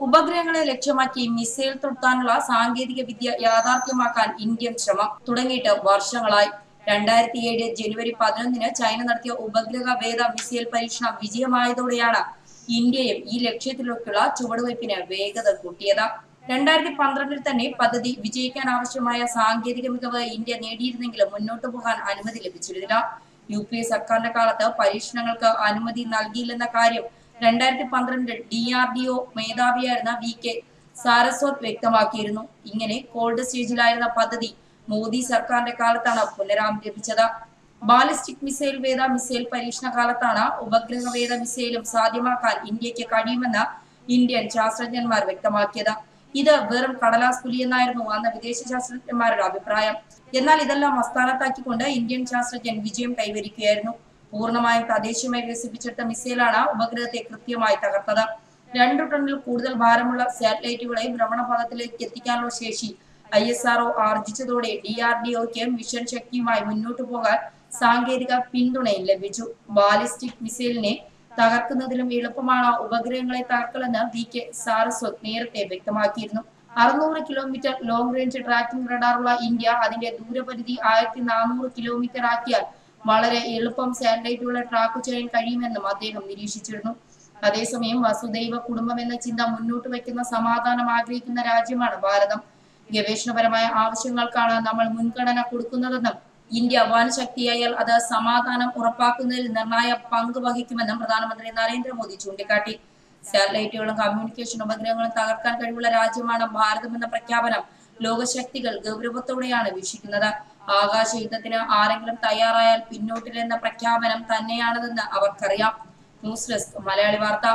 ഉപഗ്രഹങ്ങളെ ലക്ഷ്യമാക്കി മിസൈൽ തൊട്ടാനുള്ള സാങ്കേതിക വിദ്യ യാഥാർത്ഥ്യമാക്കാൻ ഇന്ത്യൻ ശ്രമം തുടങ്ങിയിട്ട് വർഷങ്ങളായി. രണ്ടായിരത്തി ഏഴ് ജനുവരി പതിനൊന്നിന് ചൈന നടത്തിയ ഉപഗ്രഹ വേദ മിസൈൽ പരീക്ഷണം വിജയമായതോടെയാണ് ഇന്ത്യയും ഈ ലക്ഷ്യത്തിലേക്കുള്ള ചുവടുവയ്പ്പിന് വേഗത കൂട്ടിയത്. രണ്ടായിരത്തി പന്ത്രണ്ടിൽ തന്നെ പദ്ധതി വിജയിക്കാൻ ആവശ്യമായ സാങ്കേതിക മികവ് ഇന്ത്യ നേടിയിരുന്നെങ്കിലും മുന്നോട്ടു പോകാൻ അനുമതി ലഭിച്ചിരുന്നില്ല. യു പി എ സർക്കാരിന്റെ കാലത്ത് പരീക്ഷണങ്ങൾക്ക് അനുമതി നൽകിയില്ലെന്ന കാര്യം രണ്ടായിരത്തി പന്ത്രണ്ടിൽ ഡി ആർ ഡി ഒ മേധാവിയായിരുന്ന വി കെ സാരസ്വത് വ്യക്തമാക്കിയിരുന്നു. ഇങ്ങനെ കോൾഡ് സ്റ്റേജിലായിരുന്ന പദ്ധതി മോദി സർക്കാരിന്റെ കാലത്താണ് പുനരാരംഭിച്ചത് ബാലിസ്റ്റിക് മിസൈൽ വേദ മിസൈൽ പരീക്ഷണ കാലത്താണ് ഉപഗ്രഹ വേദ മിസൈലും സാധ്യമാക്കാൻ ഇന്ത്യയ്ക്ക് കഴിയുമെന്ന് ഇന്ത്യൻ ശാസ്ത്രജ്ഞന്മാർ വ്യക്തമാക്കിയത്. ഇത് വെറും കടലാസ് പുലിയെന്നായിരുന്നു അന്ന് വിദേശ ശാസ്ത്രജ്ഞന്മാരുടെ അഭിപ്രായം. എന്നാൽ ഇതെല്ലാം അസ്ഥാനത്താക്കിക്കൊണ്ട് ഇന്ത്യൻ ശാസ്ത്രജ്ഞൻ വിജയം കൈവരിക്കുകയായിരുന്നു. പൂർണമായും തദ്ദേശീയമായി വികസിപ്പിച്ചെടുത്ത മിസൈലാണ് ഉപഗ്രഹത്തെ കൃത്യമായി തകർത്തത്. രണ്ടു ടണ്ണിൽ കൂടുതൽ ഭാരമുള്ള സാറ്റലൈറ്റുകളെ ഭ്രമണപഥത്തിലേക്ക് എത്തിക്കാനുള്ള ശേഷി ഐ എസ് ആർഒ ആർജിച്ചതോടെ ഡി ആർ ഡി ഒക്ക് മിഷൻ ശക്തിയുമായി മുന്നോട്ടു പോകാൻ സാങ്കേതിക പിന്തുണയും ലഭിച്ചു. ബാലിസ്റ്റിക് മിസൈലിനെ തകർക്കുന്നതിലും എളുപ്പമാണ് ഉപഗ്രഹങ്ങളെ തകർക്കലെന്ന് വി കെ സാരസ്വത് നേരത്തെ വ്യക്തമാക്കിയിരുന്നു. അറുന്നൂറ് കിലോമീറ്റർ ലോങ് റേഞ്ച് ട്രാക്കിംഗ് റഡാറുള്ള ഇന്ത്യ അതിന്റെ ദൂരപരിധി ആയിരത്തി നാനൂറ് കിലോമീറ്റർ ആക്കിയാൽ വളരെ എളുപ്പം സാറ്റലൈറ്റുകളെ ട്രാക്ക് ചെയ്യാൻ കഴിയുമെന്നും അദ്ദേഹം നിരീക്ഷിച്ചിരുന്നു. അതേസമയം വസുദൈവ കുടുംബം എന്ന ചിന്ത മുന്നോട്ട് വയ്ക്കുന്ന സമാധാനം ആഗ്രഹിക്കുന്ന രാജ്യമാണ് ഭാരതം. ഗവേഷണപരമായ ആവശ്യങ്ങൾക്കാണ് നമ്മൾ മുൻഗണന കൊടുക്കുന്നതെന്നും ഇന്ത്യ വൻ ശക്തിയായാൽ അത് സമാധാനം ഉറപ്പാക്കുന്നതിൽ നിർണായ പങ്ക് വഹിക്കുമെന്നും പ്രധാനമന്ത്രി നരേന്ദ്രമോദി ചൂണ്ടിക്കാട്ടി. സാറ്റലൈറ്റുകളും കമ്മ്യൂണിക്കേഷൻ ഉപഗ്രഹങ്ങളും തകർക്കാൻ കഴിവുള്ള രാജ്യമാണ് ഭാരതം എന്ന പ്രഖ്യാപനം. ലോകശക്തികൾ ഗൗരവത്തോടെയാണ് വീക്ഷിക്കുന്നത്. ആകാശ യുദ്ധത്തിന് ആരെങ്കിലും തയ്യാറായാൽ പിന്നോട്ടില്ലെന്ന പ്രഖ്യാപനം തന്നെയാണതെന്ന് അവർക്കറിയാം. ന്യൂസ് ഡെസ്ക് മലയാളി വാർത്ത.